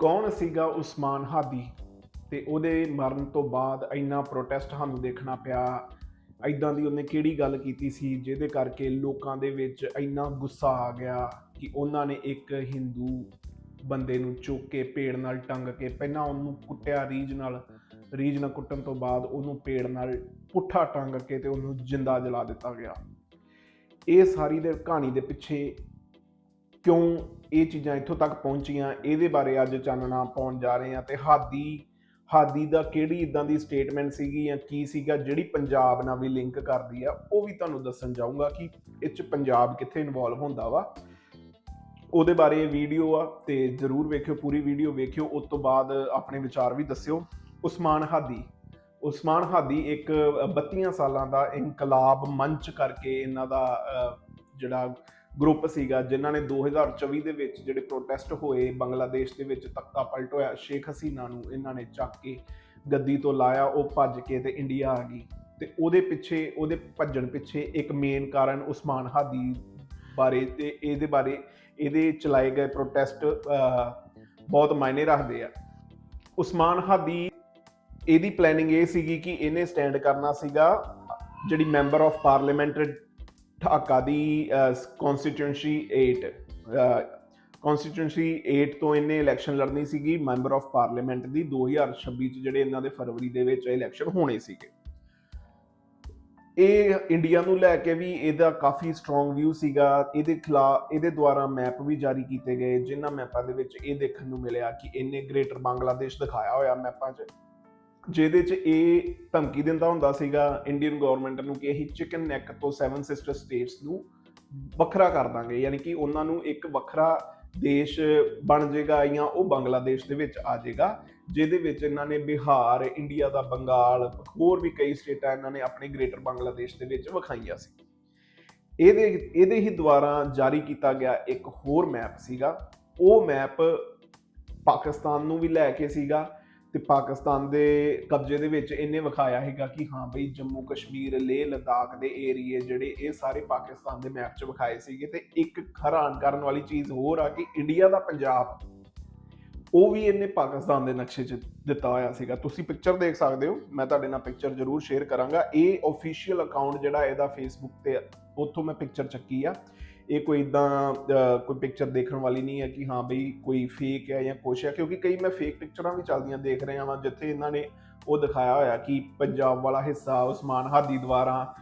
ਕੌਣ ਸੀਗਾ ਉਸਮਾਨ ਹਾਦੀ? ਤੇ ਉਹਦੇ ਮਰਨ ਤੋਂ ਬਾਅਦ ਇੰਨਾ ਪ੍ਰੋਟੈਸਟ ਸਾਨੂੰ ਦੇਖਣਾ ਪਿਆ। ਐਦਾਂ ਦੀ ਉਹਨੇ ਕਿਹੜੀ ਗੱਲ ਕੀਤੀ ਸੀ, ਜਿਹਦੇ ਕਰਕੇ ਲੋਕਾਂ ਦੇ ਵਿੱਚ ਇੰਨਾ ਗੁੱਸਾ ਆ ਗਿਆ ਕਿ ਉਹਨਾਂ ਨੇ ਇੱਕ ਹਿੰਦੂ ਬੰਦੇ ਨੂੰ ਚੁੱਕ ਕੇ ਪੇੜ ਨਾਲ ਟੰਗ ਕੇ, ਪਹਿਲਾਂ ਉਹਨੂੰ ਕੁੱਟਿਆ ਰੀਝ ਨਾਲ। ਰੀਝ ਨਾਲ ਕੁੱਟਣ ਤੋਂ ਬਾਅਦ ਉਹਨੂੰ ਪੇੜ ਨਾਲ ਪੁੱਠਾ ਟੰਗ ਕੇ ਤੇ ਉਹਨੂੰ ਜਿੰਦਾ ਜਲਾ ਦਿੱਤਾ ਗਿਆ। ਇਹ ਸਾਰੀ ਦੇ ਕਹਾਣੀ ਦੇ ਪਿੱਛੇ ਕਿਉਂ ਇਹ ਚੀਜ਼ਾਂ ਇੱਥੋਂ ਤੱਕ ਪਹੁੰਚੀਆਂ? ਇਹਦੇ ਬਾਰੇ ਅੱਜ ਚਾਨਣਾ ਪਾਉਣ ਜਾ ਰਹੇ ਹਾਂ ਤੇ ਹਾਦੀ ਹਾਦੀ ਦਾ ਕਿਹੜੀ ਇਦਾਂ ਦੀ ਸਟੇਟਮੈਂਟ ਸੀਗੀ ਜਾਂ ਕੀ ਸੀਗਾ ਜਿਹੜੀ ਪੰਜਾਬ ਨਾਲ ਵੀ ਲਿੰਕ ਕਰਦੀ ਆ, ਉਹ ਵੀ ਤੁਹਾਨੂੰ ਦੱਸਣ ਜਾਊਂਗਾ ਕਿ ਇਹ ਚ ਪੰਜਾਬ ਕਿੱਥੇ ਇਨਵੋਲਵ ਹੁੰਦਾ ਵਾ। ਉਹਦੇ ਬਾਰੇ ਇਹ ਵੀਡੀਓ ਆ ਤੇ ਜਰੂਰ ਵੇਖਿਓ, ਪੂਰੀ ਵੀਡੀਓ ਵੇਖਿਓ, ਉਸ ਤੋਂ ਬਾਅਦ ਆਪਣੇ ਵਿਚਾਰ ਵੀ ਦੱਸਿਓ। ਉਸਮਾਨ ਹਾਦੀ ਉਸਮਾਨ ਹਾਦੀ ਇੱਕ 32 ਸਾਲਾਂ ਦਾ ਇਨਕਲਾਬ ਮੰਚ ਕਰਕੇ ਇਹਨਾਂ ਦਾ ਜਿਹੜਾ ਗਰੁੱਪ ਸੀਗਾ, ਜਿਨ੍ਹਾਂ ਨੇ 2024 ਦੇ ਵਿੱਚ ਜਿਹੜੇ ਪ੍ਰੋਟੈਸਟ ਹੋਏ ਬੰਗਲਾਦੇਸ਼ ਦੇ ਵਿੱਚ ਤਖਤਾ ਪਲਟ ਹੋਇਆ ਸ਼ੇਖ ਹਸੀਨਾ ਨੂੰ ਇਹਨਾਂ ਨੇ ਚੱਕ ਕੇ ਗੱਦੀ ਤੋਂ ਲਾਇਆ, ਉਹ ਭੱਜ ਕੇ ਤੇ ਇੰਡੀਆ ਆ ਗਈ। ਤੇ ਉਹਦੇ ਪਿੱਛੇ, ਉਹਦੇ ਭੱਜਣ ਪਿੱਛੇ ਇੱਕ ਮੇਨ ਕਾਰਨ ਉਸਮਾਨ ਹਾਦੀ ਬਾਰੇ ਤੇ ਇਹਦੇ ਬਾਰੇ ਇਹਦੇ ਚਲਾਏ ਗਏ ਪ੍ਰੋਟੈਸਟ ਬਹੁਤ ਮਾਇਨੇ ਰੱਖਦੇ ਆ। ਉਸਮਾਨ ਹਾਦੀ, ਇਹਦੀ ਪਲੈਨਿੰਗ ਇਹ ਸੀਗੀ ਕਿ ਇਹਨੇ ਸਟੈਂਡ ਕਰਨਾ ਸੀਗਾ, ਜਿਹੜੀ ਮੈਂਬਰ ਆਫ ਪਾਰਲੀਮੈਂਟ ਢਾਕਾ ਦੀ ਕਨਸਟੀਟਿਊਂਸੀ 8 ਕਨਸਟੀਟਿਊਂਸੀ 8 ਤੋਂ ਇਹਨੇ ਇਲੈਕਸ਼ਨ ਲੜਨੀ ਸੀਗੀ ਮੈਂਬਰ ਆਫ ਪਾਰਲੀਮੈਂਟ ਦੀ 2026 ਚ ਜਿਹੜੇ ਇਹਨਾਂ ਦੇ ਫਰਵਰੀ ਦੇ ਵਿੱਚ ਇਲੈਕਸ਼ਨ ਹੋਣੇ ਸੀਗੇ। ਇਹ ਇੰਡੀਆ ਨੂੰ ਲੈ ਕੇ ਵੀ ਇਹਦਾ ਕਾਫੀ ਸਟਰੋਂਗ ਵਿਊ ਸੀਗਾ। ਇਹਦੇ ਖਿਲਾਫ ਇਹਦੇ ਦੁਆਰਾ ਮੈਪ ਵੀ ਜਾਰੀ ਕੀਤੇ ਗਏ ਜਿਨ੍ਹਾਂ ਮੈਪਾਂ ਦੇ ਵਿੱਚ ਇਹ ਦੇਖਣ ਨੂੰ ਮਿਲਿਆ ਕਿ ਇਹਨੇ ਗ੍ਰੇਟਰ ਬੰਗਲਾਦੇਸ਼ ਦਿਖਾਇਆ ਹੋਇਆ ਮੈਪਾਂ 'ਚ। ਜਿਹਦੇ 'ਚ ਇਹ ਧਮਕੀ ਦਿੰਦਾ ਹੁੰਦਾ ਸੀਗਾ ਇੰਡੀਅਨ ਗਵਰਨਮੈਂਟ ਨੂੰ ਕਿ ਅਸੀਂ ਚਿਕਨ ਨੈਕ ਤੋਂ ਸੈਵਨ ਸਿਸਟਰ ਸਟੇਟਸ ਨੂੰ ਵੱਖਰਾ ਕਰ ਦਾਂਗੇ। ਯਾਨੀ ਕਿ ਉਹਨਾਂ ਨੂੰ ਇੱਕ ਵੱਖਰਾ ਦੇਸ਼ ਬਣ ਜਾਏਗਾ ਜਾਂ ਉਹ ਬੰਗਲਾਦੇਸ਼ ਦੇ ਵਿੱਚ ਆ ਜਾਏਗਾ, ਜਿਹਦੇ ਵਿੱਚ ਇਹਨਾਂ ਨੇ ਬਿਹਾਰ, ਇੰਡੀਆ ਦਾ ਬੰਗਾਲ, ਹੋਰ ਵੀ ਕਈ ਸਟੇਟਾਂ ਇਹਨਾਂ ਨੇ ਆਪਣੇ ਗ੍ਰੇਟਰ ਬੰਗਲਾਦੇਸ਼ ਦੇ ਵਿੱਚ ਵਿਖਾਈਆਂ ਸੀ। ਇਹਦੇ ਇਹਦੇ ਹੀ ਦੁਆਰਾ ਜਾਰੀ ਕੀਤਾ ਗਿਆ ਇੱਕ ਹੋਰ ਮੈਪ ਸੀਗਾ। ਉਹ ਮੈਪ ਪਾਕਿਸਤਾਨ ਨੂੰ ਵੀ ਲੈ ਕੇ ਸੀਗਾ। ਤੇ ਪਾਕਿਸਤਾਨ ਦੇ ਕਬਜ਼ੇ ਦੇ ਵਿੱਚ ਇਹਨੇ ਵਿਖਾਇਆ ਹੈਗਾ ਕਿ ਹਾਂ ਬਈ ਜੰਮੂ ਕਸ਼ਮੀਰ, ਲੇਹ ਲਦਾਖ ਦੇ ਏਰੀਏ ਜਿਹੜੇ ਇਹ ਸਾਰੇ ਪਾਕਿਸਤਾਨ ਦੇ ਮੈਪ 'ਚ ਵਿਖਾਏ ਸੀਗੇ ਤੇ ਇੱਕ ਹੈਰਾਨ ਕਰਨ ਵਾਲੀ ਚੀਜ਼ ਹੋਰ ਆ ਕਿ ਇੰਡੀਆ ਦਾ ਪੰਜਾਬ ਉਹ ਵੀ ਇਹਨੇ ਪਾਕਿਸਤਾਨ ਦੇ ਨਕਸ਼ੇ 'ਚ ਦਿੱਤਾ ਹੋਇਆ ਸੀਗਾ। ਤੁਸੀਂ ਪਿਕਚਰ ਦੇਖ ਸਕਦੇ ਹੋ। ਮੈਂ ਤੁਹਾਡੇ ਨਾਲ ਪਿਕਚਰ ਜ਼ਰੂਰ ਸ਼ੇਅਰ ਕਰਾਂਗਾ। ਇਹ ਅਫੀਸ਼ੀਅਲ ਅਕਾਊਂਟ ਜਿਹੜਾ ਇਹਦਾ ਫੇਸਬੁੱਕ ਤੇ ਉੱਥੋਂ ਮੈਂ ਪਿਕਚਰ ਚੱਕੀ ਆ। ਇਹ ਕੋਈ ਇਦਾਂ ਕੋਈ ਪਿਕਚਰ ਦੇਖਣ ਵਾਲੀ ਨਹੀਂ ਹੈ ਕਿ ਹਾਂ ਬਈ ਕੋਈ ਫੇਕ ਹੈ ਜਾਂ ਕੁਛ ਹੈ, ਕਿਉਂਕਿ ਕਈ ਮੈਂ ਫੇਕ ਪਿਕਚਰਾਂ ਵੀ ਚੱਲਦੀਆਂ ਦੇਖ ਰਿਹਾ ਹਾਂ ਜਿੱਥੇ ਇਹਨਾਂ ਨੇ ਉਹ ਦਿਖਾਇਆ ਹੋਇਆ ਕਿ ਪੰਜਾਬ ਵਾਲਾ ਹਿੱਸਾ, ਉਸਮਾਨ ਹਾਦੀ ਦੁਆਰਾ।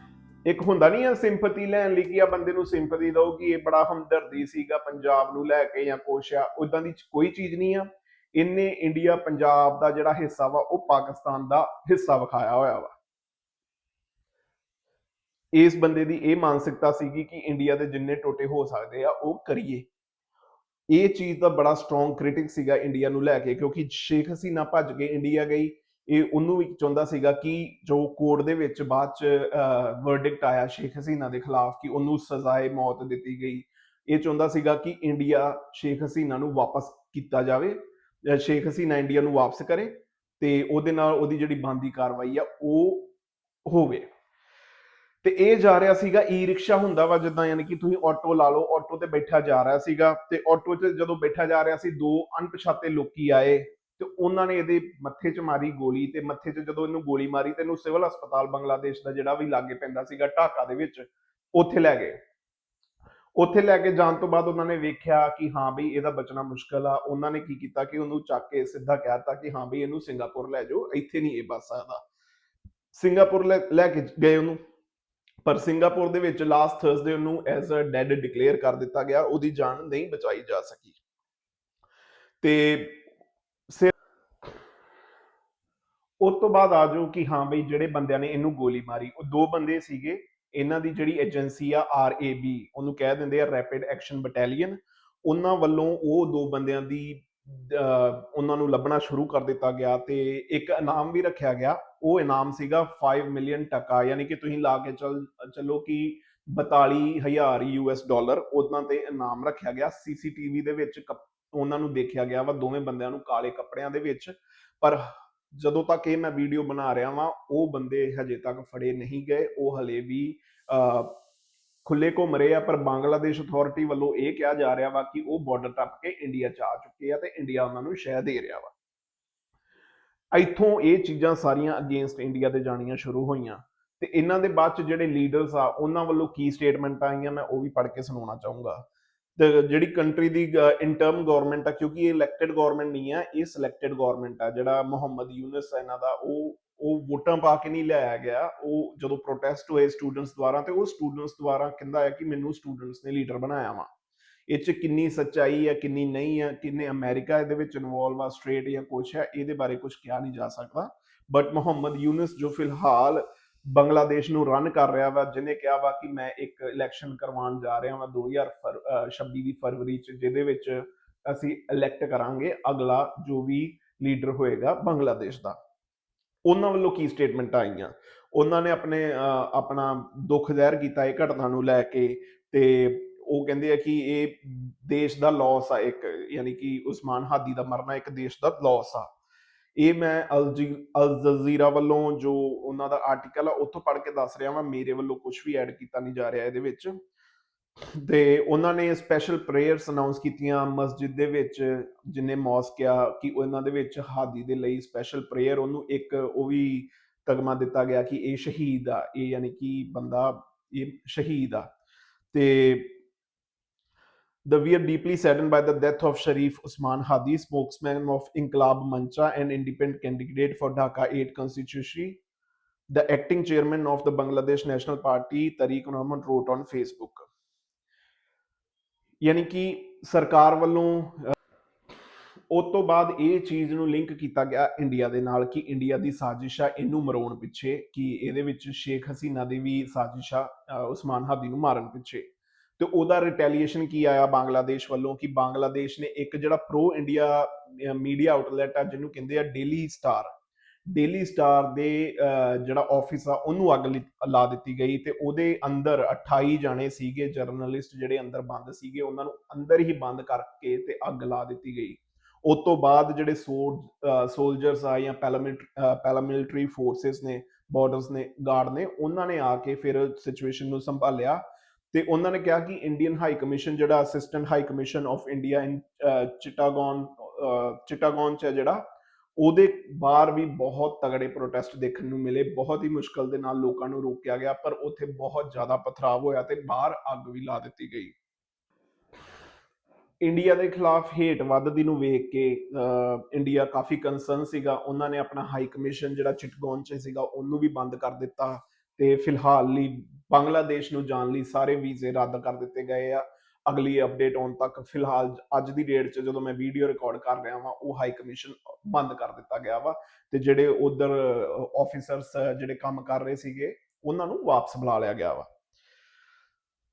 ਇੱਕ ਹੁੰਦਾ ਨਹੀਂ ਹੈ ਸਿੰਪਥੀ ਲੈਣ ਲਈ ਕਿ ਆ ਬੰਦੇ ਨੂੰ ਸਿੰਪਥੀ ਦਿਓ ਕਿ ਇਹ ਬੜਾ ਹਮਦਰਦੀ ਸੀਗਾ ਪੰਜਾਬ ਨੂੰ ਲੈ ਕੇ ਜਾਂ ਕੁਛ ਆ ਉਦਾਂ ਦੀ ਕੋਈ ਚੀਜ਼ ਨਹੀਂ ਆ। ਇਹਨੇ ਇੰਡੀਆ ਪੰਜਾਬ ਦਾ ਜਿਹੜਾ ਹਿੱਸਾ ਵਾ, ਉਹ ਪਾਕਿਸਤਾਨ ਦਾ ਹਿੱਸਾ ਵਿਖਾਇਆ ਹੋਇਆ ਵਾ। ਇਸ ਬੰਦੇ ਦੀ ਇਹ ਮਾਨਸਿਕਤਾ ਸੀਗੀ ਕਿ ਇੰਡੀਆ ਦੇ ਜਿੰਨੇ ਟੋਟੇ ਹੋ ਸਕਦੇ ਆ, ਉਹ ਕਰੀਏ। ਇਹ ਚੀਜ਼ ਦਾ ਬੜਾ ਸਟਰੋਂਗ ਕ੍ਰਿਟਿਕ ਸੀਗਾ ਇੰਡੀਆ ਨੂੰ ਲੈ ਕੇ, ਕਿਉਂਕਿ ਸ਼ੇਖ ਹਸੀਨਾ ਭੱਜ ਕੇ ਇੰਡੀਆ ਗਈ, ਇਹ ਉਹਨੂੰ ਵੀ ਚਾਹੁੰਦਾ ਸੀਗਾ ਕਿ ਜੋ ਕੋਰਟ ਦੇ ਵਿੱਚ ਬਾਅਦ ਚ ਵਰਡਿਕਟ ਆਇਆ ਸ਼ੇਖ ਹਸੀਨਾ ਦੇ ਖਿਲਾਫ ਕਿ ਉਹਨੂੰ ਸਜ਼ਾਏ ਮੌਤ ਦਿੱਤੀ ਗਈ। ਇਹ ਚਾਹੁੰਦਾ ਸੀਗਾ ਕਿ ਇੰਡੀਆ ਸ਼ੇਖ ਹਸੀਨਾ ਨੂੰ ਵਾਪਸ ਕੀਤਾ ਜਾਵੇ ਸ਼ੇਖ ਹਸੀਨਾ ਇੰਡੀਆ ਨੂੰ ਵਾਪਸ ਕਰੇ ਤੇ ਉਹਦੇ ਨਾਲ ਉਹਦੀ ਜਿਹੜੀ ਬੰਦੀ ਕਾਰਵਾਈ ਆ, ਉਹ ਹੋਵੇ। ਤੇ ਇਹ ਜਾ ਰਿਹਾ ਸੀਗਾ ਈ ਰਿਕਸ਼ਾ ਹੁੰਦਾ ਵਾ, ਜਿੱਦਾਂ ਯਾਨੀ ਕਿ ਤੁਸੀਂ ਆਟੋ ਲਾ ਲਓ ਆਟੋ ਤੇ ਬੈਠਾ ਜਾ ਰਿਹਾ ਸੀਗਾ ਤੇ ਆਟੋ 'ਚ ਜਦੋਂ ਬੈਠਾ ਜਾ ਰਿਹਾ ਸੀ, ਦੋ ਅਣਪਛਾਤੇ ਲੋਕੀ ਆਏ ਤੇ ਉਹਨਾਂ ਨੇ ਇਹਦੇ ਮੱਥੇ 'ਚ ਮਾਰੀ ਗੋਲੀ ਤੇ ਮੱਥੇ 'ਚ ਜਦੋਂ ਇਹਨੂੰ ਗੋਲੀ ਮਾਰੀ ਤੇ ਇਹਨੂੰ ਸਿਵਲ ਹਸਪਤਾਲ ਬੰਗਲਾਦੇਸ਼ ਦਾ ਜਿਹੜਾ ਵੀ ਲਾਗੇ ਪੈਂਦਾ ਸੀਗਾ ਢਾਕਾ ਦੇ ਵਿੱਚ, ਉੱਥੇ ਲੈ ਗਏ। ਉੱਥੇ ਲੈ ਕੇ ਜਾਣ ਤੋਂ ਬਾਅਦ ਉਹਨਾਂ ਨੇ ਵੇਖਿਆ ਕਿ ਹਾਂ ਬਈ ਇਹਦਾ ਬਚਣਾ ਮੁਸ਼ਕਲ ਆ, ਉਹਨਾਂ ਨੇ ਕੀ ਕੀਤਾ ਕਿ ਉਹਨੂੰ ਚੱਕ ਕੇ ਸਿੱਧਾ ਕਹਿਤਾ ਕਿ ਹਾਂ ਬਈ ਇਹਨੂੰ ਸਿੰਗਾਪੁਰ ਲੈ ਜਾਓ, ਇੱਥੇ ਨਹੀਂ ਇਹ ਬਚ ਸਕਦਾ। ਸਿੰਗਾਪੁਰ ਲੈ ਲੈ ਕੇ ਗਏ ਉਹਨੂੰ। ਪਰ ਸਿੰਗਾਪੁਰ ਦੇ ਵਿੱਚ ਲਾਸਟ ਥਰਸਡੇ ਉਹਨੂੰ ਐਜ਼ ਅ ਡੈਡ ਡਿਕਲੇਅਰ ਕਰ ਦਿੱਤਾ ਗਿਆ, ਉਹਦੀ ਜਾਨ ਨਹੀਂ ਬਚਾਈ ਜਾ ਸਕੀ। ਤੇ ਉਸ ਤੋਂ ਬਾਅਦ ਆ ਜਾਓ ਕਿ ਹਾਂ ਬਈ ਜਿਹੜੇ ਬੰਦਿਆਂ ਨੇ ਇਹਨੂੰ ਗੋਲੀ ਮਾਰੀ, ਉਹ ਦੋ ਬੰਦੇ ਸੀਗੇ, ਇਹਨਾਂ ਦੀ ਜਿਹੜੀ ਏਜੰਸੀ ਆ RAB ਉਹਨੂੰ ਕਹਿ ਦਿੰਦੇ ਆ ਰੈਪਿਡ ਐਕਸ਼ਨ ਬਟਾਲੀਅਨ ਉਹਨਾਂ ਵੱਲੋਂ ਉਹ ਦੋ ਬੰਦਿਆਂ ਦੀ ਉਹਨਾਂ ਨੂੰ ਲੱਭਣਾ ਸ਼ੁਰੂ ਕਰ ਦਿੱਤਾ ਗਿਆ ਤੇ ਇੱਕ ਇਨਾਮ ਵੀ ਰੱਖਿਆ ਗਿਆ। ਉਹ ਇਨਾਮ ਸੀਗਾ 5 ਮਿਲੀਅਨ ਟਕਾ, ਯਾਨੀ ਕਿ ਤੁਸੀਂ ਲਾ ਕੇ ਚੱਲ, ਚੱਲੋ ਕਿ 42000 ਯੂਐਸ ਡਾਲਰ ਉਹਨਾਂ ਤੇ ਇਨਾਮ ਰੱਖਿਆ ਗਿਆ। ਸੀਸੀਟੀਵੀ ਦੇ ਵਿੱਚ ਉਹਨਾਂ ਨੂੰ ਦੇਖਿਆ ਗਿਆ ਵਾ, ਦੋਵੇਂ ਬੰਦਿਆਂ ਨੂੰ ਕਾਲੇ ਕੱਪੜਿਆਂ ਦੇ ਵਿੱਚ। ਪਰ ਜਦੋਂ ਤੱਕ ਇਹ ਮੈਂ ਵੀਡੀਓ ਬਣਾ ਰਿਹਾ ਵਾਂ, ਉਹ ਬੰਦੇ ਹਜੇ ਤੱਕ ਫੜੇ ਨਹੀਂ ਗਏ। ਉਹ ਹਲੇ ਵੀ ਖੁੱਲੇ ਘੁੰਮ ਰਹੇ ਆ, ਪਰ ਬੰਗਲਾਦੇਸ਼ ਅਥਾਰਟੀ ਵੱਲੋਂ ਇਹ ਕਿਹਾ ਜਾ ਰਿਹਾ ਵਾ ਕਿ ਉਹ ਬਾਰਡਰ ਟੱਪ ਕੇ ਇੰਡੀਆ ਚ ਆ ਚੁੱਕੇ ਆ ਤੇ ਇੰਡੀਆ ਉਹਨਾਂ ਨੂੰ ਸ਼ਹਿ ਦੇ ਰਿਹਾ ਵਾ। ਇੱਥੋਂ ਇਹ ਚੀਜ਼ਾਂ ਸਾਰੀਆਂ ਅਗੇਂਸਟ ਇੰਡੀਆ ਤੇ ਜਾਣੀਆਂ ਸ਼ੁਰੂ ਹੋਈਆਂ ਤੇ ਇਹਨਾਂ ਦੇ ਬਾਅਦ ਚ ਜਿਹੜੇ ਲੀਡਰਸ ਆ, ਉਹਨਾਂ ਵੱਲੋਂ ਕੀ ਸਟੇਟਮੈਂਟ ਆਈਆਂ ਮੈਂ ਉਹ ਵੀ ਪੜ੍ਹ ਕੇ ਸੁਣਾਉਣਾ ਚਾਹੂੰਗਾ। ਤੇ ਜਿਹੜੀ ਕੰਟਰੀ ਦੀ ਇੰਟਰਮ ਗਵਰਨਮੈਂਟ ਆ, ਕਿਉਂਕਿ ਇਹ ਇਲੈਕਟਿਡ ਗਵਰਨਮੈਂਟ ਨਹੀਂ ਆ, ਇਹ ਸਿਲੈਕਟਡ ਗਵਰਨਮੈਂਟ ਆ, ਜਿਹੜਾ ਮੁਹੰਮਦ ਯੂਨਸ ਇਹਨਾਂ ਦਾ, ਉਹ ਉਹ ਵੋਟਾਂ ਪਾ ਕੇ ਨਹੀਂ ਲਿਆਇਆ ਗਿਆ। ਉਹ ਜਦੋਂ ਪ੍ਰੋਟੈਸਟ ਹੋਏ ਸਟੂਡੈਂਟਸ ਦੁਆਰਾ ਤੇ ਉਹ ਸਟੂਡੈਂਟਸ ਦੁਆਰਾ ਕਹਿੰਦਾ ਹੈ ਕਿ ਮੈਨੂੰ ਸਟੂਡੈਂਟਸ ਨੇ ਲੀਡਰ ਬਣਾਇਆ ਵਾ। ਇਹ ਚ ਕਿੰਨੀ ਸੱਚਾਈ ਹੈ, ਕਿੰਨੀ ਨਹੀਂ ਹੈ, ਕਿੰਨੇ ਅਮਰੀਕਾ ਇਹਦੇ ਵਿੱਚ ਇਨਵੋਲਵ ਆ ਸਟ੍ਰੇਟ ਜਾਂ ਕੁਛ ਹੈ, ਇਹਦੇ ਬਾਰੇ ਕੁਝ ਕਿਹਾ ਨਹੀਂ ਜਾ ਸਕਦਾ। ਬਟ ਮੁਹੰਮਦ ਯੂਨਸ ਜੋ ਫਿਲਹਾਲ ਬੰਗਲਾਦੇਸ਼ ਨੂੰ ਰਨ ਕਰ ਰਿਹਾ ਵਾ, ਜਿਹਨੇ ਕਿਹਾ ਵਾ ਕਿ ਮੈਂ ਇੱਕ ਇਲੈਕਸ਼ਨ ਕਰਵਾਉਣ ਜਾ ਰਿਹਾ ਹਾਂ 2026 ਦੀ ਫਰਵਰੀ ਚ, ਜਿਹਦੇ ਵਿੱਚ ਅਸੀਂ ਇਲੈਕਟ ਕਰਾਂਗੇ ਅਗਲਾ ਜੋ ਵੀ ਲੀਡਰ ਹੋਏਗਾ ਬੰਗਲਾਦੇਸ਼ ਦਾ। ਉਹਨਾਂ ਵੱਲੋਂ ਕੀ ਸਟੇਟਮੈਂਟਾਂ ਆਈਆਂ? ਉਹਨਾਂ ਨੇ ਆਪਣੇ ਆਪਣਾ ਦੁੱਖ ਜ਼ਾਹਿਰ ਕੀਤਾ ਇਹ ਘਟਨਾ ਨੂੰ ਲੈ ਕੇ ਤੇ ਉਹ ਕਹਿੰਦੇ ਆ ਕਿ ਇਹ ਦੇਸ਼ ਦਾ ਲਾਸ ਆ, ਇੱਕ ਯਾਨੀ ਕਿ ਉਸਮਾਨ ਹਾਦੀ ਦਾ ਮਰਨਾ ਇੱਕ ਦੇਸ਼ ਦਾ ਲਾਸ ਆ। ਇਹ ਮੈਂ ਅਲ ਅਲ ਜਜ਼ੀਰਾ ਵੱਲੋਂ ਜੋ ਉਹਨਾਂ ਦਾ ਆਰਟੀਕਲ ਆ, ਉੱਥੋਂ ਪੜ੍ਹ ਕੇ ਦੱਸ ਰਿਹਾ ਵਾਂ, ਮੇਰੇ ਵੱਲੋਂ ਕੁਝ ਵੀ ਐਡ ਕੀਤਾ ਨਹੀਂ ਜਾ ਰਿਹਾ ਇਹਦੇ ਵਿੱਚ। ਤੇ ਉਹਨਾਂ ਨੇ ਸਪੈਸ਼ਲ ਪ੍ਰੇਅਰਸ ਅਨਾਉਂਸ ਕੀਤੀਆਂ ਮਸਜਿਦ ਦੇ ਵਿੱਚ ਜਿੰਨੇ ਮੌਸਕ ਆ ਕਿ ਉਹਨਾਂ ਦੇ ਵਿੱਚ ਹਾਦੀ ਦੇ ਲਈ ਸਪੈਸ਼ਲ ਪ੍ਰੇਅਰ ਉਹਨੂੰ ਇੱਕ ਉਹ ਵੀ ਤਗਮਾ ਦਿੱਤਾ ਗਿਆ ਕਿ ਇਹ ਸ਼ਹੀਦ ਆ ਇਹ ਯਾਨੀ ਕਿ ਬੰਦਾ ਇਹ ਸ਼ਹੀਦ ਆ ਤੇ The we are deeply saddened by the death of Sharif Usman Hadi, spokesman of Inqilab Mancha and independent candidate for Dhaka 8 constituency. The acting chairman of the Bangladesh National Party, Tariq Rahman, wrote on Facebook. ਯਾਨੀ ਕਿ ਸਰਕਾਰ ਵੱਲੋਂ ਉਸ ਤੋਂ ਬਾਅਦ ਇਹ ਚੀਜ਼ ਨੂੰ ਲਿੰਕ ਕੀਤਾ ਗਿਆ ਇੰਡੀਆ ਦੇ ਨਾਲ ਕਿ ਇੰਡੀਆ ਦੀ ਸਾਜ਼ਿਸ਼ ਆ ਇਹਨੂੰ ਮਰਾਉਣ ਪਿੱਛੇ, ਕਿ ਇਹਦੇ ਵਿੱਚ ਸ਼ੇਖ ਹਸੀਨਾ ਦੀ ਵੀ ਸਾਜ਼ਿਸ਼ ਆ ਉਸਮਾਨ ਹਾਦੀ ਨੂੰ ਮਾਰਨ ਪਿੱਛੇ। ਤੇ ਉਹਦਾ ਰਿਟੈਲੀਏਸ਼ਨ ਕੀ ਆਇਆ ਬੰਗਲਾਦੇਸ਼ ਵੱਲੋਂ? ਕਿ ਬੰਗਲਾਦੇਸ਼ ਨੇ ਇੱਕ ਜਿਹੜਾ ਪ੍ਰੋ ਇੰਡੀਆ ਮੀਡੀਆ ਆਊਟਲੈਟ ਆ, ਜਿਹਨੂੰ ਕਹਿੰਦੇ ਆ ਡੇਲੀ ਸਟਾਰ ਡੇਲੀ ਸਟਾਰ ਦੇ ਜਿਹੜਾ ਆਫਿਸ ਆ, ਉਹਨੂੰ ਅੱਗ ਲਿ- ਲਾ ਦਿੱਤੀ ਗਈ ਤੇ ਉਹਦੇ ਅੰਦਰ 28 ਜਾਣੇ ਸੀਗੇ ਜਰਨਲਿਸਟ ਜਿਹੜੇ ਅੰਦਰ ਬੰਦ ਸੀਗੇ, ਉਹਨਾਂ ਨੂੰ ਅੰਦਰ ਹੀ ਬੰਦ ਕਰਕੇ ਤੇ ਅੱਗ ਲਾ ਦਿੱਤੀ ਗਈ। ਉਸ ਤੋਂ ਬਾਅਦ ਜਿਹੜੇ ਸੋਲਜਰਸ ਆ ਜਾਂ ਪੈਰਾਮਿਲਟਰੀ ਫੋਰਸਸ ਨੇ ਬਾਰਡਰਸ ਨੇ ਗਾਰਡ ਨੇ, ਉਹਨਾਂ ਨੇ ਆ ਕੇ ਫਿਰ ਸਿਚੁਏਸ਼ਨ ਨੂੰ ਸੰਭਾਲਿਆ ਤੇ ਉਹਨਾਂ ਨੇ ਕਿਹਾ ਕਿ ਇੰਡੀਅਨ ਹਾਈ ਕਮਿਸ਼ਨ ਜਿਹੜਾ assistant high commission of India in Chittagong Chittagong ਚ ਹੈ ਜਿਹੜਾ ਉਹਦੇ ਬਾਹਰ ਵੀ ਬਹੁਤ ਤਗੜੇ ਪ੍ਰੋਟੈਸਟ ਦੇਖਣ ਨੂੰ ਮਿਲੇ ਬਹੁਤ ਹੀ ਮੁਸ਼ਕਲ ਦੇ ਨਾਲ ਲੋਕਾਂ ਨੂੰ ਰੋਕਿਆ ਗਿਆ ਪਰ ਉੱਥੇ ਬਹੁਤ ਜ਼ਿਆਦਾ ਪਥਰਾਵ ਹੋਇਆ ਤੇ ਬਾਹਰ ਅੱਗ ਵੀ ਲਾ ਦਿੱਤੀ ਗਈ। ਇੰਡੀਆ ਦੇ ਖਿਲਾਫ ਹੇਟ ਵੱਧਦੀ ਨੂੰ ਵੇਖ ਕੇ ਅਹ, ਇੰਡੀਆ ਕਾਫੀ ਕੰਸਰਨ ਸੀਗਾ। ਉਹਨਾਂ ਨੇ ਆਪਣਾ ਹਾਈ ਕਮਿਸ਼ਨ ਜਿਹੜਾ ਚਿਟਗੋਨ ਚ ਸੀਗਾ ਉਹਨੂੰ ਵੀ ਬੰਦ ਕਰ ਦਿੱਤਾ ਤੇ ਫਿਲਹਾਲ ਲਈ ਬੰਗਲਾਦੇਸ਼ ਨੂੰ ਜਾਣ ਲਈ ਸਾਰੇ ਵੀਜ਼ੇ ਰੱਦ ਕਰ ਦਿੱਤੇ ਗਏ ਆ। ਅਗਲੀ ਅਪਡੇਟ ਆਉਣ ਤੱਕ ਫਿਲਹਾਲ ਅੱਜ ਦੀ ਡੇਟ 'ਚ ਜਦੋਂ ਮੈਂ ਵੀਡੀਓ ਰਿਕਾਰਡ ਕਰ ਰਿਹਾ ਵਾਂ ਉਹ ਹਾਈ ਕਮਿਸ਼ਨ ਬੰਦ ਕਰ ਦਿੱਤਾ ਗਿਆ ਵਾ ਤੇ ਜਿਹੜੇ ਉਧਰ ਆਫੀਸਰਸ ਜਿਹੜੇ ਕੰਮ ਕਰ ਰਹੇ ਸੀਗੇ ਉਹਨਾਂ ਨੂੰ ਵਾਪਸ ਬੁਲਾ ਲਿਆ ਗਿਆ ਵਾ।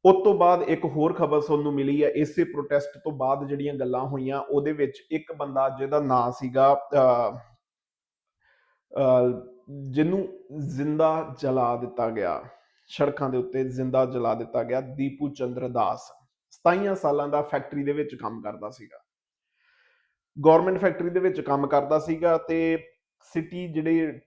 ਉਸ ਤੋਂ ਬਾਅਦ ਇੱਕ ਹੋਰ ਖਬਰ ਸੁਣਨ ਨੂੰ ਮਿਲੀ ਹੈ ਇਸੇ ਪ੍ਰੋਟੈਸਟ ਤੋਂ ਬਾਅਦ ਜਿਹੜੀਆਂ ਗੱਲਾਂ ਹੋਈਆਂ ਉਹਦੇ ਵਿੱਚ ਇੱਕ ਬੰਦਾ ਜਿਹਦਾ ਨਾਂ ਸੀਗਾ ਅਹ, ਅਹ, ਜਿਹਨੂੰ ਜ਼ਿੰਦਾ ਜਲਾ ਦਿੱਤਾ ਗਿਆ। ਸੜਕਾਂ ਦੇ ਉੱਤੇ ਜ਼ਿੰਦਾ ਜਲਾ ਦਿੱਤਾ ਗਿਆ ਦੀਪੂ ਚੰਦਰ ਦਾਸ। 27 ਸਾਲਾਂ ਦਾ ਫੈਕਟਰੀ ਦੇ ਵਿੱਚ ਕੰਮ ਕਰਦਾ ਸੀਗਾ। ਗਵਰਨਮੈਂਟ ਫੈਕਟਰੀ ਦੇ ਵਿੱਚ ਕੰਮ ਕਰਦਾ ਸੀਗਾ ਤੇ ਸਿਟੀ ਜਿਹੜੇ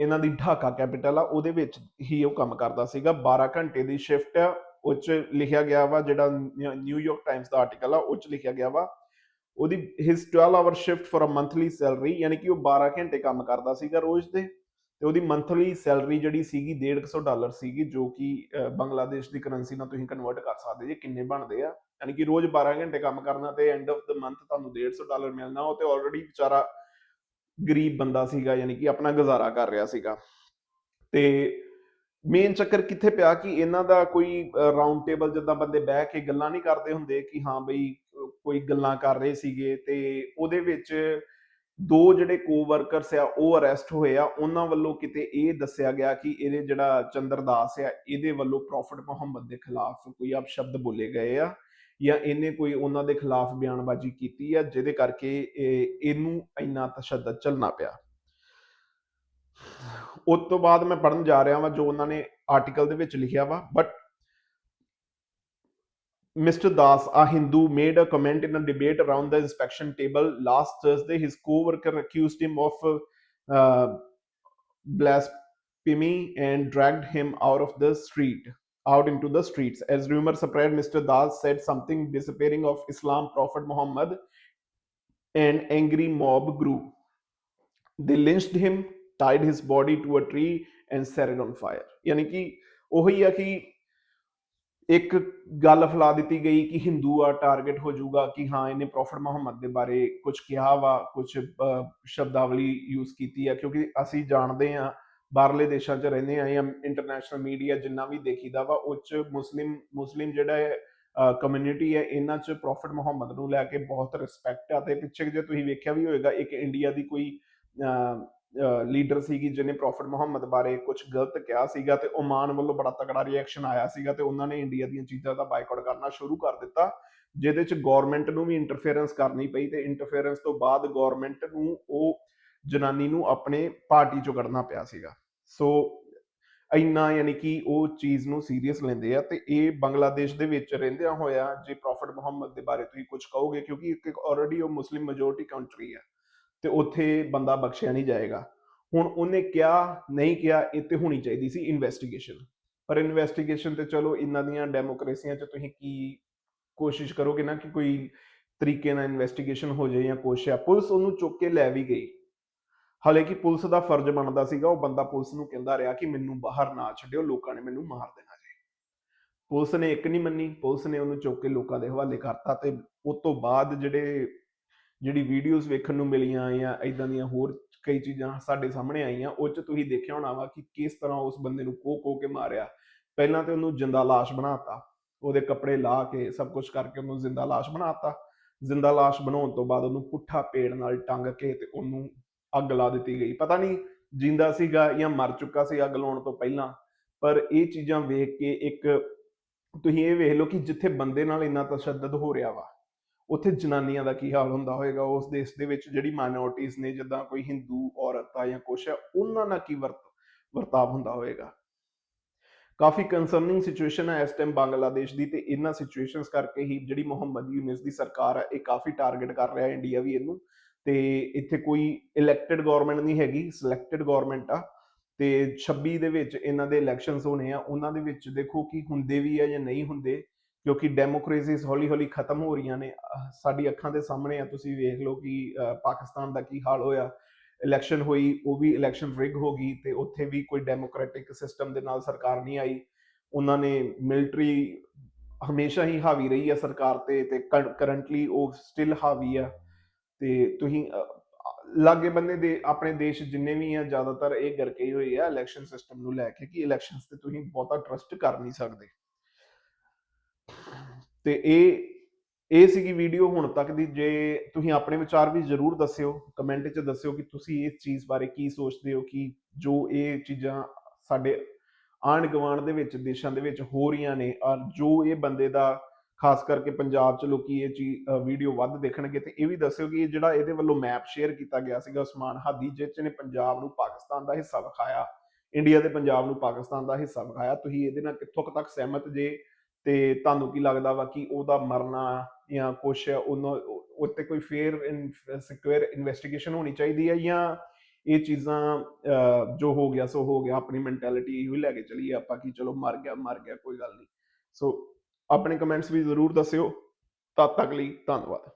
ਇਹਨਾਂ ਦੀ ਢਾਕਾ ਕੈਪੀਟਲ ਆ, ਉਹਦੇ ਵਿੱਚ ਹੀ ਉਹ ਕੰਮ ਕਰਦਾ ਸੀਗਾ। 12 ਘੰਟੇ ਦੀ ਸ਼ਿਫਟ ਆ, ਉਹ 'ਚ ਲਿਖਿਆ ਗਿਆ ਵਾ ਜਿਹੜਾ ਨਿਊਯਾਰਕ ਟਾਈਮਸ ਦਾ ਆਰਟੀਕਲ ਆ, ਉਹ 'ਚ ਲਿਖਿਆ ਗਿਆ ਵਾ। ਉਹਦੀ his 12 hour shift for a monthly salary ਯਾਨੀ ਕਿ ਉਹ 12 ਘੰਟੇ ਕੰਮ ਕਰਦਾ ਸੀਗਾ ਰੋਜ਼ ਦੇ। ਤੇ ਉਹਦੀ ਮੰਥਲੀ ਸੈਲਰੀ ਜਿਹੜੀ ਸੀਗੀ 150 ਡਾਲਰ ਸੀਗੀ, ਜੋ ਕਿ ਬੰਗਲਾਦੇਸ਼ ਦੀ ਕਰੰਸੀ ਨਾਲ ਤੁਸੀਂ ਕਨਵਰਟ ਕਰ ਸਕਦੇ ਜੇ, ਕਿੰਨੇ ਬਣਦੇ ਆ। ਯਾਨੀ ਕਿ ਰੋਜ਼ 12 ਘੰਟੇ ਕੰਮ ਕਰਨਾ ਤੇ ਐਂਡ ਆਫ ਦ ਮੰਥ ਤੁਹਾਨੂੰ 150 ਡਾਲਰ ਮਿਲਣਾ। ਉਹ ਤੇ ਆਲਰੇਡੀ ਵਿਚਾਰਾ ਗਰੀਬ ਬੰਦਾ ਸੀਗਾ, ਯਾਨੀ ਕਿ ਆਪਣਾ ਗੁਜ਼ਾਰਾ ਕਰ ਰਿਹਾ ਸੀਗਾ। ਤੇ ਮੇਨ ਚੱਕਰ ਕਿੱਥੇ ਪਿਆ ਕਿ ਇਹਨਾਂ ਦਾ ਕੋਈ ਰਾਉਂਡ ਟੇਬਲ ਜਿੱਦਾਂ ਬੰਦੇ ਬਹਿ ਕੇ ਗੱਲਾਂ ਨਹੀਂ ਕਰਦੇ ਹੁੰਦੇ ਕਿ ਹਾਂ ਬਈ ਕੋਈ ਗੱਲਾਂ ਕਰ ਰਹੇ ਸੀਗੇ ਤੇ ਉਹਦੇ ਵਿੱਚ ਦੋ ਜਿਹੜੇ ਕੋਵਰਕਰਸ ਆ, ਉਹ ਅਰੈਸਟ ਹੋਏ ਆ। ਉਹਨਾਂ ਵੱਲੋਂ ਕਿਤੇ ਇਹ ਦੱਸਿਆ ਗਿਆ ਕਿ ਇਹਦੇ ਜਿਹੜਾ ਚੰਦਰਦਾਸ ਆ, ਇਹਦੇ ਵੱਲੋਂ ਪ੍ਰੋਫਟ ਮੁਹੰਮਦ ਦੇ ਖਿਲਾਫ ਕੋਈ ਅਪਸ਼ਬਦ ਬੋਲੇ ਗਏ ਆ ਜਾਂ ਇਹਨੇ ਕੋਈ ਉਹਨਾਂ ਦੇ ਖਿਲਾਫ ਬਿਆਨਬਾਜ਼ੀ ਕੀਤੀ ਆ, ਜਿਹਦੇ ਕਰਕੇ ਇਹ- ਇਹਨੂੰ ਇੰਨਾ ਤਸ਼ੱਦਦ ਚੱਲਣਾ ਪਿਆ। ਉਸ ਤੋਂ ਬਾਅਦ ਮੈਂ ਪੜਨ ਜਾ ਰਿਹਾ ਵਾਂ ਜੋ ਉਹਨਾਂ ਨੇ ਆਰਟੀਕਲ ਦੇ ਵਿੱਚ ਲਿਖਿਆ ਵਾ but Mr. Das, a Hindu, made a comment in a debate around the inspection table last Thursday. His co-worker accused him of uh, blasphemy and dragged him out of the street, out into the streets. As rumors spread, Mr. Das said something disappearing of Islam Prophet Muhammad, and angry mob grew. They lynched him, tied his body to a tree, and set it on fire. यानी कि ਇੱਕ ਗੱਲ ਫੈਲਾ ਦਿੱਤੀ ਗਈ ਕਿ ਹਿੰਦੂ ਆ target ਹੋ ਜਾਊਗਾ ਕਿ ਹਾਂ, ਇਹਨੇ ਪ੍ਰੋਫਟ ਮੁਹੰਮਦ ਦੇ ਬਾਰੇ ਕੁਝ ਕਿਹਾ ਵਾ ਕੁਝ ਸ਼ਬਦਾਵਲੀ ਯੂਜ਼ ਕੀਤੀ ਆ, ਕਿਉਂਕਿ ਅਸੀਂ ਜਾਣਦੇ ਆ, ਬਾਹਰਲੇ ਦੇਸ਼ਾਂ 'ਚ ਰਹਿੰਦੇ ਆ, ਜਾਂ ਇੰਟਰਨੈਸ਼ਨਲ ਮੀਡੀਆ ਜਿੰਨਾ ਵੀ ਦੇਖੀਦਾ ਵਾ, ਉਹ 'ਚ ਮੁਸਲਿਮ ਮੁਸਲਿਮ ਜਿਹੜਾ ਹੈ ਕਮਿਊਨਿਟੀ ਹੈ, ਇਹਨਾਂ 'ਚ ਪ੍ਰੋਫਟ ਮੁਹੰਮਦ ਨੂੰ ਲੈ ਕੇ ਬਹੁਤ ਰਿਸਪੈਕਟ ਆ, ਤੇ ਪਿੱਛੇ ਜੇ ਤੁਸੀਂ ਵੇਖਿਆ ਵੀ ਹੋਏਗਾ, ਇੱਕ ਇੰਡੀਆ ਦੀ ਕੋਈ ਲੀਡਰ ਸੀਗੀ ਜਿਹਨੇ ਪ੍ਰੋਫਟ ਮੁਹੰਮਦ ਬਾਰੇ ਕੁਝ ਗਲਤ ਕਿਹਾ ਸੀਗਾ ਤੇ ਓਮਾਨ ਵੱਲੋਂ ਬੜਾ ਤਕੜਾ ਰਿਐਕਸ਼ਨ ਆਇਆ ਸੀਗਾ ਤੇ ਉਹਨਾਂ ਨੇ ਇੰਡੀਆ ਦੀਆਂ ਚੀਜ਼ਾਂ ਦਾ ਬਾਈਕਾਟ ਕਰਨਾ ਸ਼ੁਰੂ ਕਰ ਦਿੱਤਾ, ਜਿਹਦੇ ਚ ਗਵਰਨਮੈਂਟ ਨੂੰ ਵੀ ਇੰਟਰਫੇਰੈਂਸ ਕਰਨੀ ਪਈ ਤੇ ਇੰਟਰਫੇਰੈਂਸ ਤੋਂ ਬਾਅਦ ਗਵਰਨਮੈਂਟ ਨੂੰ ਉਹ ਜਨਾਨੀ ਨੂੰ ਆਪਣੇ ਪਾਰਟੀ ਚੋਂ ਕੱਢਣਾ ਪਿਆ ਸੀਗਾ। ਸੋ ਇੰਨਾ ਯਾਨੀ ਕਿ ਉਹ ਚੀਜ਼ ਨੂੰ ਸੀਰੀਅਸ ਲੈਂਦੇ ਆ ਤੇ ਇਹ ਬੰਗਲਾਦੇਸ਼ ਦੇ ਵਿੱਚ ਰਹਿੰਦਿਆਂ ਹੋਇਆ ਜੇ ਪ੍ਰੋਫਟ ਮੁਹੰਮਦ ਦੇ ਬਾਰੇ ਤੁਸੀਂ ਕੁਝ ਕਹੋਗੇ ਕਿਉਂਕਿ ਇੱਕ ਆਲਰੇਡੀ ਉਹ ਮੁਸਲਿਮ ਮੈਜੋਰਟੀ ਕੰਟਰੀ ਹੈ। ਤੇ ਉੱਥੇ ਬੰਦਾ ਬਖਸ਼ਿਆ ਨਹੀਂ ਜਾਏਗਾ। ਹੁਣ ਉਹਨੇ ਕਿਹਾ, ਨਹੀਂ ਕਿਹਾ, ਇਹ ਤੇ ਹੋਣੀ ਚਾਹੀਦੀ ਸੀ ਇਨਵੈਸਟੀਗੇਸ਼ਨ ਪਰ ਇਨਵੈਸਟੀਗੇਸ਼ਨ ਤੇ ਚਲੋ ਇਹਨਾਂ ਦੀਆਂ ਡੈਮੋਕ੍ਰੇਸੀਆਂ 'ਚ ਤੁਸੀਂ ਕੀ ਕੋਸ਼ਿਸ਼ ਕਰੋਗੇ ਨਾ ਕਿ ਕੋਈ ਤਰੀਕੇ ਨਾਲ ਇਨਵੈਸਟੀਗੇਸ਼ਨ ਹੋ ਜਾਏ ਜਾਂ ਕੁਛ ਆ ਪੁਲਿਸ ਉਹਨੂੰ ਚੁੱਕ ਕੇ ਲੈ ਵੀ ਗਈ। ਹਾਲਾਂਕਿ ਪੁਲਿਸ ਦਾ ਫਰਜ਼ ਬਣਦਾ ਸੀਗਾ, ਉਹ ਬੰਦਾ ਪੁਲਿਸ ਨੂੰ ਕਹਿੰਦਾ ਰਿਹਾ ਕਿ ਮੈਨੂੰ ਬਾਹਰ ਨਾ ਛੱਡਿਓ, ਲੋਕਾਂ ਨੇ ਮੈਨੂੰ ਮਾਰ ਦੇਣਾ ਜੀ। ਪੁਲਿਸ ਨੇ ਇੱਕ ਨਹੀਂ ਮੰਨੀ, ਪੁਲਿਸ ਨੇ ਉਹਨੂੰ ਚੁੱਕ ਕੇ ਲੋਕਾਂ ਦੇ ਹਵਾਲੇ ਕਰਤਾ ਤੇ ਉਸ ਤੋਂ ਬਾਅਦ ਜਿਹੜੇ ਜਿਹੜੀ ਵੀਡੀਓਜ਼ ਵੇਖਣ ਨੂੰ ਮਿਲੀਆਂ ਜਾਂ ਇਦਾਂ ਦੀਆਂ ਹੋਰ ਕਈ ਚੀਜ਼ਾਂ ਸਾਡੇ ਸਾਹਮਣੇ ਆਈਆਂ, ਉਹ ਚ ਤੁਸੀਂ ਦੇਖਿਆ ਹੋਣਾ ਵਾ ਕਿ ਕਿਸ ਤਰ੍ਹਾਂ ਉਸ ਬੰਦੇ ਨੂੰ ਕੋ ਕੋ ਕੇ ਮਾਰਿਆ। ਪਹਿਲਾਂ ਤੇ ਉਹਨੂੰ ਜਿੰਦਾ ਲਾਸ਼ ਬਣਾਤਾ। ਉਹਦੇ ਕੱਪੜੇ ਲਾ ਕੇ ਸਭ ਕੁਝ ਕਰਕੇ ਉਹਨੂੰ ਜ਼ਿੰਦਾ ਲਾਸ਼ ਬਣਾਤਾ। ਜ਼ਿੰਦਾ ਲਾਸ਼ ਬਣਾਉਣ ਤੋਂ ਬਾਅਦ ਉਹਨੂੰ ਪੁੱਠਾ ਪੇੜ ਨਾਲ ਟੰਗ ਕੇ ਤੇ ਉਹਨੂੰ ਅੱਗ ਲਾ ਦਿੱਤੀ ਗਈ। ਪਤਾ ਨਹੀਂ ਜਿੰਦਾ ਸੀਗਾ ਜਾਂ ਮਰ ਚੁੱਕਾ ਸੀ ਅੱਗ ਲਾਉਣ ਤੋਂ ਪਹਿਲਾਂ, ਪਰ ਇਹ ਚੀਜ਼ਾਂ ਵੇਖ ਕੇ ਇੱਕ ਤੁਸੀਂ ਇਹ ਵੇਖ ਲਓ ਕਿ ਜਿੱਥੇ ਬੰਦੇ ਨਾਲ ਇੰਨਾ ਤਸ਼ੱਦਦ ਹੋ ਰਿਹਾ ਵਾ ਉੱਥੇ ਜਨਾਨੀਆਂ ਦਾ ਕੀ ਹਾਲ ਹੁੰਦਾ ਹੋਏਗਾ? ਉਸ ਦੇਸ਼ ਦੇ ਵਿੱਚ ਜਿਹੜੀ ਮਾਈਨੋਰਟੀਜ਼ ਨੇ, ਜਿੱਦਾਂ ਕੋਈ ਹਿੰਦੂ ਔਰਤ ਆ ਜਾਂ ਕੁਛ ਆ, ਉਹਨਾਂ ਨਾਲ ਕੀ ਵਰਤ, ਵਰਤਾਵ ਹੁੰਦਾ ਹੋਏਗਾ? ਕਾਫੀ ਕੰਸਰਨਿੰਗ ਸਿਚੁਏਸ਼ਨ ਹੈ ਇਸ ਟਾਈਮ ਬੰਗਲਾਦੇਸ਼ ਦੀ ਤੇ ਇਹਨਾਂ ਸਿਚੁਏਸ਼ਨਸ ਕਰਕੇ ਹੀ ਜਿਹੜੀ ਮੁਹੰਮਦ ਯੂਨਿਸ ਦੀ ਸਰਕਾਰ ਹੈ ਇਹ ਕਾਫੀ ਟਾਰਗੇਟ ਕਰ ਰਿਹਾ ਇੰਡੀਆ ਵੀ ਇਹਨੂੰ। ਤੇ ਇੱਥੇ ਕੋਈ ਇਲੈਕਟਿਡ ਗਵਰਨਮੈਂਟ ਨਹੀਂ ਹੈਗੀ ਸਿਲੈਕਟਿਡ ਗਵਰਨਮੈਂਟ ਆ। ਤੇ 26 ਦੇ ਵਿੱਚ ਇਹਨਾਂ ਦੇ ਇਲੈਕਸ਼ਨਸ ਹੋਣੇ ਆ, ਉਹਨਾਂ ਦੇ ਵਿੱਚ ਦੇਖੋ ਕਿ ਹੁੰਦੇ ਵੀ ਆ ਜਾਂ ਨਹੀਂ ਹੁੰਦੇ। ਕਿਉਂਕਿ ਡੈਮੋਕ੍ਰੇਸੀਜ਼ ਹੌਲੀ ਹੌਲੀ ਖਤਮ ਹੋ ਰਹੀਆਂ ਨੇ ਸਾਡੀ ਅੱਖਾਂ ਦੇ ਸਾਹਮਣੇ ਆ, ਤੁਸੀਂ ਵੇਖ ਲਓ ਕਿ ਪਾਕਿਸਤਾਨ ਦਾ ਕੀ ਹਾਲ ਹੋਇਆ। ਇਲੈਕਸ਼ਨ ਹੋਈ, ਉਹ ਵੀ ਇਲੈਕਸ਼ਨ ਰਿਗ ਹੋ ਗਈ ਤੇ ਉੱਥੇ ਵੀ ਕੋਈ ਡੈਮੋਕ੍ਰੈਟਿਕ ਸਿਸਟਮ ਦੇ ਨਾਲ ਸਰਕਾਰ ਨਹੀਂ ਆਈ। ਉਹਨਾਂ ਨੇ ਮਿਲਟਰੀ ਹਮੇਸ਼ਾ ਹੀ ਹਾਵੀ ਰਹੀ ਆ ਸਰਕਾਰ ਤੇ ਤੇ ਕਰੰਟਲੀ ਉਹ ਸਟਿਲ ਹਾਵੀ ਆ। ਤੇ ਤੁਸੀਂ ਲਾਗੇ ਬੰਨੇ ਦੇ, ਆਪਣੇ ਦੇਸ਼ ਜਿੰਨੇ ਵੀ ਆ, ਜ਼ਿਆਦਾਤਰ ਇਹ ਗਰਕੇ ਹੀ ਹੋਏ ਆ ਇਲੈਕਸ਼ਨ ਸਿਸਟਮ ਨੂੰ ਲੈ ਕੇ ਕਿ ਇਲੈਕਸ਼ਨਸ ਤੇ ਤੁਸੀਂ ਬਹੁਤਾ ਟਰਸਟ ਕਰ ਨਹੀਂ ਸਕਦੇ। ਤੇ ਇਹ ਇਹ ਸੀਗੀ ਵੀਡੀਓ ਹੁਣ ਤੱਕ ਦੀ, ਜੇ ਤੁਸੀਂ ਆਪਣੇ ਵਿਚਾਰ ਵੀ ਜ਼ਰੂਰ ਦੱਸਿਓ ਕਮੈਂਟ 'ਚ ਦੱਸਿਓ ਕਿ ਤੁਸੀਂ ਇਸ ਚੀਜ਼ ਬਾਰੇ ਕੀ ਸੋਚਦੇ ਹੋ, ਕਿ ਜੋ ਇਹ ਚੀਜ਼ਾਂ ਸਾਡੇ ਆਂਢ ਗੁਆਂਢ ਦੇ ਵਿੱਚ, ਦੇਸ਼ਾਂ ਦੇ ਵਿੱਚ ਹੋ ਰਹੀਆਂ ਨੇ, ਔਰ ਜੋ ਇਹ ਬੰਦੇ ਦਾ, ਖਾਸ ਕਰਕੇ ਪੰਜਾਬ 'ਚ ਲੋਕੀ ਇਹ ਚੀਜ਼ ਵੀਡੀਓ ਵੱਧ ਦੇਖਣਗੇ, ਤੇ ਇਹ ਵੀ ਦੱਸਿਓ ਕਿ ਇਹ ਜਿਹੜਾ ਇਹਦੇ ਵੱਲੋਂ ਮੈਪ ਸ਼ੇਅਰ ਕੀਤਾ ਗਿਆ ਸੀਗਾ ਉਸਮਾਨ ਹਾਦੀ, ਜਿਸ ਨੇ ਪੰਜਾਬ ਨੂੰ ਪਾਕਿਸਤਾਨ ਦਾ ਹਿੱਸਾ ਵਿਖਾਇਆ ਇੰਡੀਆ ਦੇ ਪੰਜਾਬ ਨੂੰ ਪਾਕਿਸਤਾਨ ਦਾ ਹਿੱਸਾ ਵਿਖਾਇਆ, ਤੁਸੀਂ ਇਹਦੇ ਨਾਲ ਕਿੱਥੋਂ ਕੁ ਤੱਕ ਸਹਿਮਤ ਜੇ? ਤੇ ਤੁਹਾਨੂੰ ਕੀ ਲੱਗਦਾ ਵਾ ਕਿ ਉਹਦਾ ਮਰਨਾ ਜਾਂ ਕੁਛ ਉਹਨਾਂ ਉੱਤੇ ਕੋਈ ਫੇਅਰ ਸਿਕਿਉਰ ਇਨਵੈਸਟੀਗੇਸ਼ਨ ਹੋਣੀ ਚਾਹੀਦੀ ਹੈ ਜਾਂ ਇਹ ਚੀਜ਼ਾਂ ਜੋ ਹੋ ਗਿਆ ਸੋ ਹੋ ਗਿਆ, ਆਪਣੀ ਮੈਂਟੈਲਿਟੀ ਇਹੋ ਹੀ ਲੈ ਕੇ ਚਲੀਏ ਆਪਾਂ ਕਿ ਚਲੋ ਮਰ ਗਿਆ ਮਰ ਗਿਆ, ਕੋਈ ਗੱਲ ਨਹੀਂ। ਸੋ ਆਪਣੇ ਕਮੈਂਟਸ ਵੀ ਜ਼ਰੂਰ ਦੱਸਿਓ। ਤਦ ਤੱਕ ਲਈ ਧੰਨਵਾਦ।